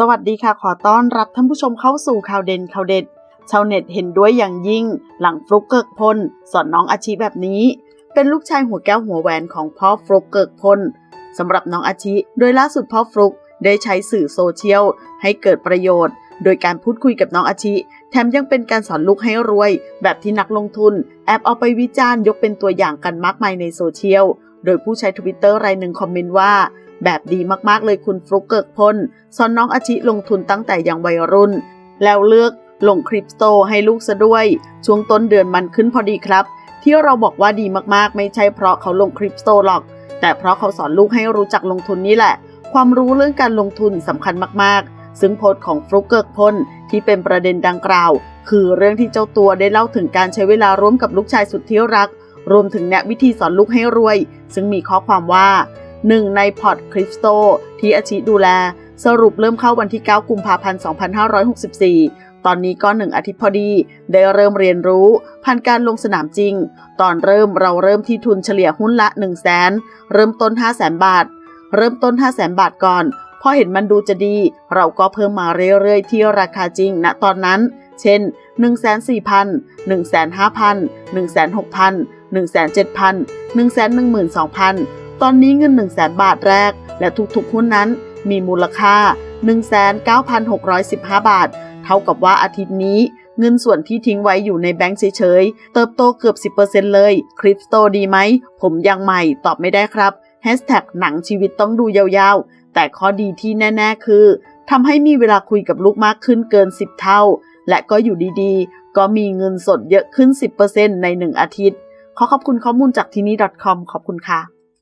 สวัสดีค่ะขอต้อนรับท่านผู้ชมเข้าสู่ข่าวเด่นข่าวเด็ด ชาวเน็ตเห็นด้วยอย่างยิ่ง หลังฟลุกเกิกพล สอนน้องอาชีแบบนี้ เป็นลูกชายหัวแก้วหัวแหวนของพ่อฟลุกเกิกพลสำหรับน้องอาชิโดยล่าสุดพ่อฟลุกได้ใช้สื่อโซเชียลให้เกิดประโยชน์ โดยการพูดคุยกับน้องอาชิ แถมยังเป็นการสอนลูกให้รวย แบบที่นักลงทุน แอบเอาไปวิจารณ์ยกเป็นตัวอย่างกันมากมายในโซเชียล โดยผู้ใช้ทวิตเตอร์รายหนึ่งคอมเมนต์ว่า แบบดีมากๆเลยคุณฟลุกเกิกพลสอนน้องอาชิลงทุนตั้งแต่ยังวัยรุ่น แล้วเลือกลงคริปโตให้ลูกซะด้วย ช่วงต้นเดือนมันขึ้นพอดีครับ ที่เราบอกว่าดีมากๆ ไม่ใช่เพราะเขาลงคริปโตหรอก แต่เพราะเขาสอนลูกให้รู้จักลงทุนนี่แหละ ความรู้เรื่องการลงทุนสำคัญมากๆ ซึ่งโพสต์ของฟลุกเกิกพลที่เป็นประเด็นดังกล่าว คือเรื่องที่เจ้าตัวได้เล่าถึงการใช้เวลาร่วมกับลูกชายสุดที่รัก รวมถึงแนะวิธีสอนลูกให้รวย ซึ่งมีข้อความว่า หนึ่งในพอร์ตคริปโตที่อาชิดูแล สรุปเริ่มเข้าวันที่ 9 กุมภาพันธ์ 2564 ตอนนี้ก็หนึ่งอาทิตย์พอดี ได้เริ่มเรียนรู้ผ่านการลงสนามจริง ตอนเริ่มเราเริ่มที่ทุนเฉลี่ยหุ้นละ 1 0 0 0 0แสนเริ่มต้น 5 0 0แสนบาท เริ่มต้น 5 0 0แสนบาทก่อน พอเห็นมันดูจะดี เราก็เพิ่มมาเรื่อยๆ ที่ราคาจริงณตอนนั้น เช่น 1 4 0 0 0 1 5 0 0 0 1 6 0 0 0 1 7 0 0 0 1 1 2 0 0 0 ตอนนี้เงิน 1 0 0 0 0 0บาทแรก และทุกๆหุ้นนั้นมีมูลค่า 19,615 บาท เท่ากับว่าอาทิตย์นี้เงินส่วนที่ทิ้งไว้อยู่ในแบงค์เฉยๆ เติบโตเกือบ 10%เลย คริปโตดีไหม ผมยังใหม่ตอบไม่ได้ครับแฮชแท็กหนังชีวิตต้องดูยาวๆ แต่ข้อดีที่แน่ๆ คือทำให้มีเวลาคุยกับลูกมากขึ้นเกิน 10 เท่า และก็อยู่ดีๆ ก็มีเงินสดเยอะขึ้น 10%ใน 1 อาทิตย์ ขอขอบคุณข้อมูลจากที่นี่ .com ขอบคุณค่ะ